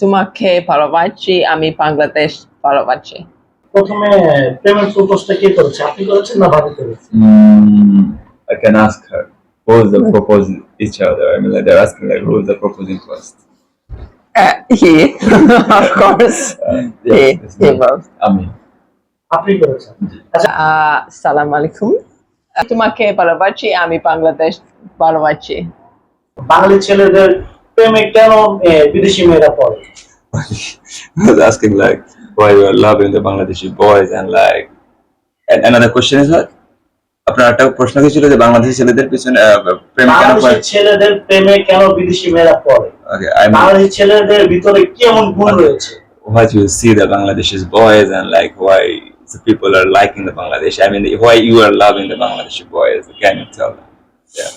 তোমাকে ভালোবাসি আমি বাংলাদেশ ভালোবাসি প্রথমে প্রেমের প্রপোজটা কে করেছে আপনি করেছেন না ভাবি করেছে Mm, I can ask her. Who is the proposing each other? I mean, like they're asking like who is the proposing first. Uh, he of course Uh, yes, it's he was Ami. আপনি করেছেন আচ্ছা uh, আলাইকুম তোমাকে ভালোবাসি আমি বাংলাদেশ ভালোবাসি বাঙালি ছেলেদের প্রেমে কেন বিদেশি মেয়েরা পড়ে asking like why you are loving the Bangladeshi boys and like and another question is what? আপনার একটা প্রশ্ন কি ছিল যে বাংলাদেশি ছেলেদের পিছনে প্রেম কেন পড়ে? ছেলেদের প্রেমে কেন বিদেশি মেয়েরা পড়ে I mean, বাংলাদেশি ছেলেদের ভিতরে কেমন গুণ রয়েছে what you see the Bangladeshi boys and like why the people are liking the Bangladesh. I mean, why you are loving the Bangladeshi boys? Can you tell them? Yeah.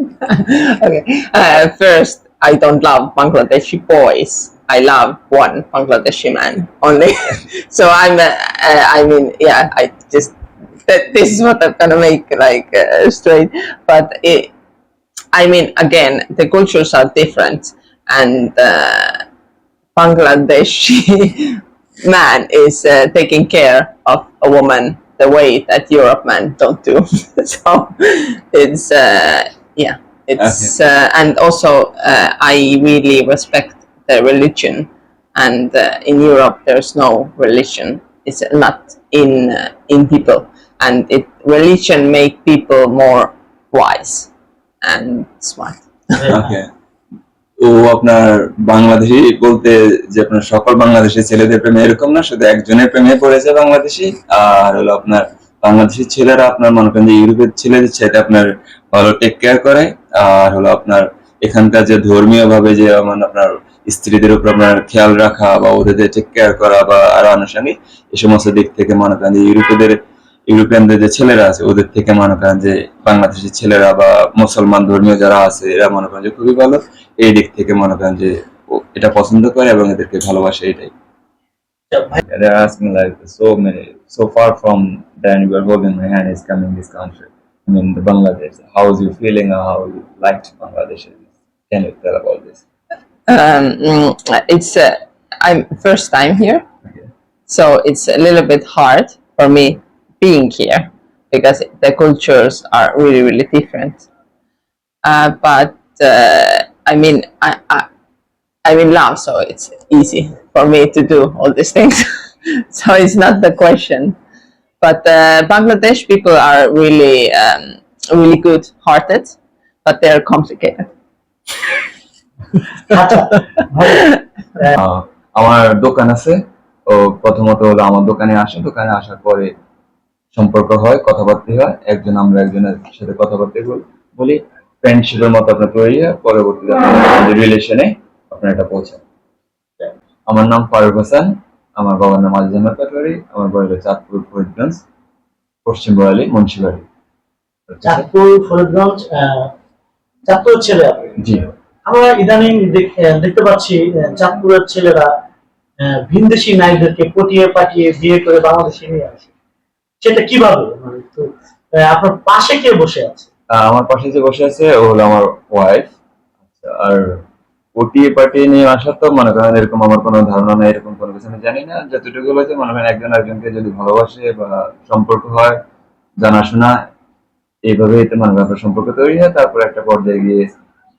Okay. Uh, first I don't love Bangladeshi boys. I love one Bangladeshi man only. So I'm uh, uh, I mean yeah I just that this is what I'm gonna make like uh, straight. But it, I mean again the cultures are different. And uh, Bangladeshi man is uh, taking care of a woman the way that Europe men don't do. So it's yeah it's uh, and also uh, I really respect the religion and uh, in Europe there's no religion it's not in uh, in people and it religion make people more wise and smart Okay. ও আপনার বাংলাদেশি বলতে যে আপনার সকল বাংলাদেশি ছেলেদের প্রেমে এরকম না শুধু একজনের প্রেমে পড়েছে বাংলাদেশি আর হলো আপনার বাংলাদেশি ছেলেরা আপনার মনে করেন যে ইউরোপের ছেলেদের সাথে আপনার ভালো টেক কেয়ার করে। আর হলো আপনার এখানকার যে ধর্মীয় ভাবে যে মানে আপনার স্ত্রীদের উপর আপনার খেয়াল রাখা বা ওদের টেক কেয়ার করা বা আরও আনুষঙ্গিক এই সমস্ত দিক থেকে মনে করেন যে ইউরোপীয়দের ইউরোপিয়ানদের যে ছেলেরা আছে ওদের থেকে মনে করেন যে বাংলাদেশের ছেলেরা বা মুসলমান ধর্মীয় যারা আছে এরা মনে করেন যে খুবই ভালো। এই দিক থেকে মনে করেন যে এটা পছন্দ করে এবং এদেরকে ভালোবাসে এটাই। They're asking like so far from then you are holding my hand is coming this country. I mean the Bangladesh. How is you feeling or how you liked Bangladesh? Can you tell about this? um, mm, it's uh, I'm first time here Okay. so it's a little bit hard for me being here because the cultures are really really different uh, but uh, I mean I, I I'm in love so it's easy for me to do all these things so it's not the question. But uh, Bangladesh people are really um, really good hearted but they're complicated. আচ্ছা আমার দোকান আছে। ও প্রথমত হলো আমার দোকানে আসে। দোকানে আসার পরে সম্পর্ক হয় কথাবার্তা হয়। একজন আমরা একজনের সাথে কথাবার্তা বলি ফ্রেন্ডশিপের মতো আপনার তৈরি হয়। পরবর্তীতে রিলেশনে আপনার এটা পৌঁছায়। আমার নাম ফারুক হাসান। আমার বাবার নাম আজিজ আহমেদ পাটোয়ারি আমার বাড়ি হলো চাঁদপুর ফরিদগঞ্জ পশ্চিম বয়ালি মুন্সিবাড়ি। চাঁদপুর ফরিদগঞ্জ আহ, চাঁদপুরের ছেলে জি। আমরা ইদানিং দেখ- দেখতে পাচ্ছি চাঁদপুরের ছেলেরা ভিনদেশি নারীদেরকে পটিয়ে পাঠিয়ে বিয়ে করে বাংলাদেশে নিয়ে আসে। সেটা কীভাবে? মানে আপনার পাশে কে বসে আছে? আমার পাশে যে বসে আছে ও হলো আমার ওয়াইফ আর ওটিয়ে পাটিয়ে নিয়ে আসা তো মনে করেন এরকম আমার কোনো ধারণা নেই, এরকম কোনো কিছু আমি জানি না। যতটুকু হয়েছে, মনে করেন একজন একজনকে যদি ভালোবাসে বা সম্পর্ক হয়, জানাশোনা, এইভাবেই তো মনে করেন সম্পর্ক তৈরি হয়। তারপর একটা পর্যায়ে গিয়ে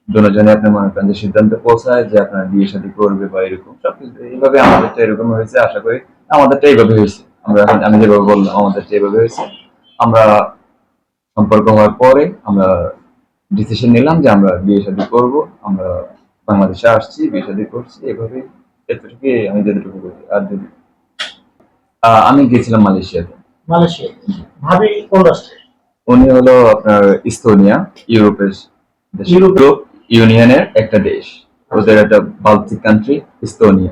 দুজনে আপনি মনে করেন যে সিদ্ধান্ত পৌঁছায় যে আপনার বিয়ে শাদী করবে বা এরকম সবকিছু। এইভাবে আমাদেরটা এরকম হয়েছে, আশা করি আমাদেরটা এইভাবে হয়েছে। আমরা এখন আমি যেভাবে বললাম আমাদেরটা এইভাবে হয়েছে। আমরা সম্পর্ক হওয়ার পরে আমরা ডিসিশন নিলাম যে আমরা বিয়ে শাদী করব, আমরা বাংলাদেশে আসছি বিয়ে করছি এভাবে এতটুকু আমি যতটুকু বলি আর যদি আমি গেছিলাম মালয়েশিয়াতে। মালয়েশিয়া। ভাবি কোন রাষ্ট্রে? উনি হলো আপনার ইস্তোনিয়া ইউরোপের ইউরোপ। ইউনিয়নের একটা দেশ। ওদের একটা বাল্টিক কান্ট্রি ইস্তোনিয়া।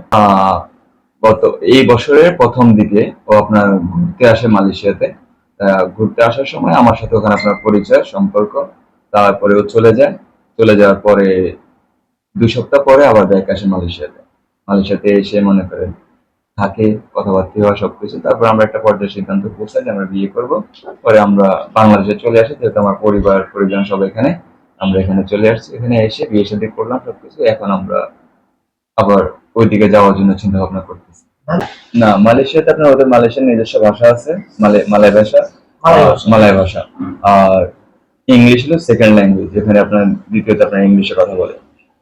গত এই বছরের প্রথম দিকে ও আপনার ঘুরতে আসে মালয়েশিয়াতে। ঘুরতে আসার সময় আমার সাথে ওখানে আপনার পরিচয় সম্পর্ক। তারপরে ও চলে যায়। চলে যাওয়ার পরে দুই সপ্তাহ পরে আবার ব্যাক আসে মালয়েশিয়াতে। মালয়েশিয়াতে এসে মনে করেন থাকে কথাবার্তা হওয়া সবকিছু। তারপর আমরা একটা পর্যায়ে সিদ্ধান্ত পৌঁছাই যে আমরা বিয়ে করব। পরে আমরা বাংলাদেশে চলে আসি যেহেতু আমার পরিবার পরিজন সব এখানে। আমরা এখানে চলে আসছি। এখানে এসে বিয়ে শাদী করলাম সবকিছু। এখন আমরা আবার ওইদিকে যাওয়ার জন্য চিন্তা ভাবনা করতেছি। না মালয়েশিয়াতে আপনার ওদের মালয়েশিয়ার নিজস্ব ভাষা আছে মালয় ভাষা? মালয় ভাষা। আর ইংলিশ হলো সেকেন্ড ল্যাঙ্গুয়েজ যেখানে আপনার দ্বিতীয়ত আপনার ইংলিশে কথা বলে।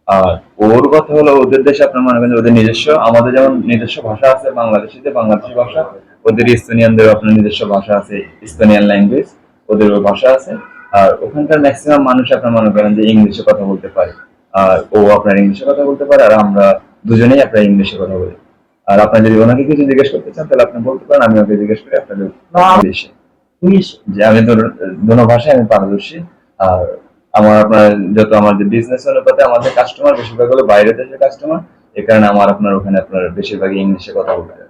আর ওর কথা হলো ওদের দেশে আপনার মনে করেন ওদের নিজস্ব আমাদের যেমন নিজস্ব ভাষা আছে বাংলাদেশিতে বাংলাদেশি ভাষা ওদের ইস্তোনিয়ানদের আপনার নিজস্ব ভাষা আছে ইস্তোনিয়ান ল্যাঙ্গুয়েজ ওদের ভাষা আছে। আর ওখানকার ম্যাক্সিমাম মানুষ আপনার মনে করেন যে ইংলিশে কথা বলতে পারে। আর ও আপনার ইংলিশে কথা বলতে পারে আর আমরা দুজনেই আপনার ইংলিশে কথা বলি। আর আপনার যদি ওনাকে কিছু জিজ্ঞেস করতে চান তাহলে আপনি বলতে পারেন আমি ওকে জিজ্ঞেস করি আপনাদের। ইংলিশে যে আমি ধরুন দুটো ভাষায় আমি পারদর্শী। আর আমার আপনার যত আমার যে বিজনেস অনুপাতে আমাদের কাস্টমার বেশিরভাগ হলো বাইরের দেশের কাস্টমার এই কারণে আমার আপনার ওখানে আপনার বেশিরভাগই ইংলিশে কথা বলতে হয়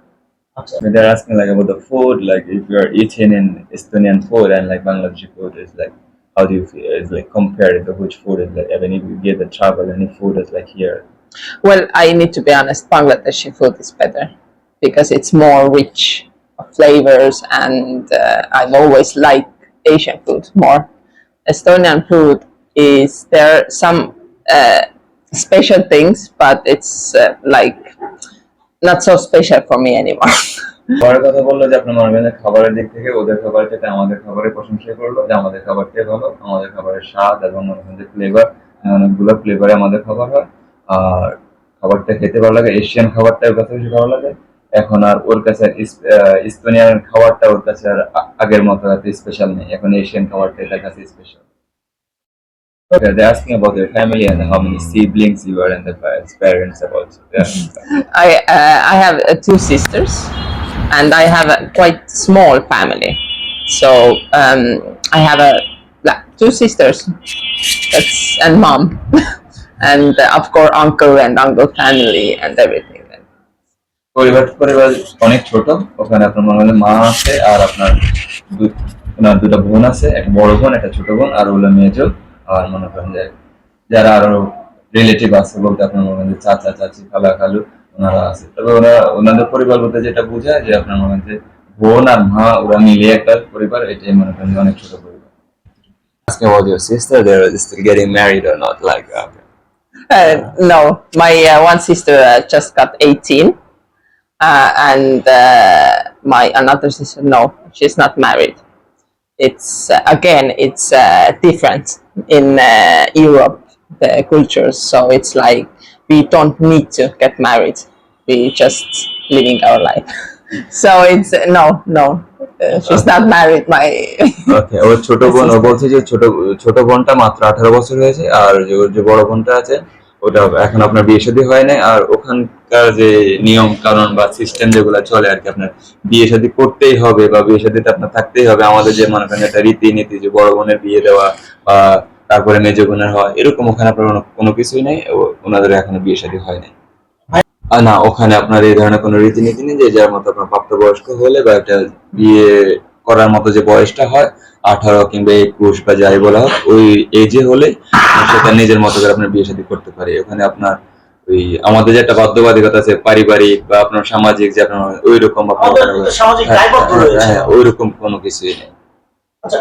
আচ্ছা They're asking like about the food, like if you're eating in Estonian food and like Bangladeshi food is like, how do you feel? Is like compared to which food is like, even if you get the travel, any food is like here. Well, I need to be honest, Bangladeshi food is better because it's more rich of flavors and uh, I've always liked Asian food more. Estonian food is there some uh, special things, but it's uh, like not so special for me anymore. পরের কথা বলল যে আপনার মনে খাবারের দিক থেকে ওদের খাবার খেতে আমাদের খাবারের প্রশংসা করল যে আমাদের খাবারটাই ভালো আমাদের খাবারের স্বাদ এবং যে ফ্লেভার অনেকগুলো ফ্লেভারে আমাদের খাবার হয়। আর খাবারটা খেতে ভালো লাগে এশিয়ান খাবারটা ওর কাছে বেশি ভালো লাগে। এখন আর ওর কাছে ইস্তোনিয়ান খাবারটা ওর কাছে আর আগের মতো স্পেশাল নেই। এখন এশিয়ান খাবারটা তার কাছে special Okay, they're asking about your family and how many siblings you are and the pa- parents about. Yeah. I uh, I have uh, two sisters, and I have a quite small family. So um, I have a like, two sisters, that's and mom, and uh, of course uncle and uncle family and everything. পরিবার পরিবার অনেক ছোট ওখানে আপনার মনে হয় মা আছে আর আপনার দু- ওনার দুটো বোন আছে একটা বড় বোন একটা ছোট বোন আর হলো মেজো আর মনে করেন যে যারা আরো রিলেটিভ আছে বলতে আপনার মনে করেন যে চাচা চাচি খালা খালু ওনারা আছে তবে ওরা ওনাদের পরিবার বলতে যেটা বোঝায় যে আপনার মনে করেন যে বোন আর মা ওরা মিলিয়ে একটা পরিবার এটাই মনে করেন যে অনেক ছোট পরিবার Asking about your sister, they're still getting married or not? Like, uh, Uh, no, my uh, one sister uh, just got 18, uh, and uh, my another sister, no, she's not married. It's uh, again, it's uh, different In uh, Europe, the cultures. So it's like we don't need to get married; we just living our life. so it's uh, no, no, uh, she's not married. My ওর ছোট বোন ও বলছে যে ছোট ছোট বোনটা মাত্র আঠারো বছর হয়েছে আর যে বড় বোনটা আছে ওটা এখন আপনার বিয়ে শাদী হয় নাই, আর ওখানকার যে নিয়ম কানুন বা সিস্টেম যেগুলো চলে আর কি আপনার, বিয়ে শাদী করতেই হবে বা বিয়ে শাদীতে আপনার থাকতেই হবে। আমাদের যে মনে করেন একটা রীতিনীতি যে বড় বোনের বিয়ে দেওয়া বা তারপরে মেজ বোনের হওয়া, এরকম ওখানে আপনার কোনো- কিছুই নেই ওনাদের এখনও বিয়ে শাদী হয় নাই। না, ওখানে আপনার এই ধরনের কোনো রীতিনীতি নেই যে যার মতো আপনার প্রাপ্তবয়স্ক হলে বা একটা বিয়ে করার মতো যে বয়সটা হয় আঠারো কিংবা একুশ বা যাই বলা হোক ওই এজে হলে সেটা নিজের মতো করে আপনার বিয়ে শাদী করতে পারে। ওখানে আপনার ওই আমাদের যে একটা বাধ্যবাধকতা আছে পারিবারিক বা আপনার সামাজিক যে আপনার ওই রকম হ্যাঁ, হ্যাঁ, হ্যাঁ, ওই রকম কোনো কিছুই নেই। আচ্ছা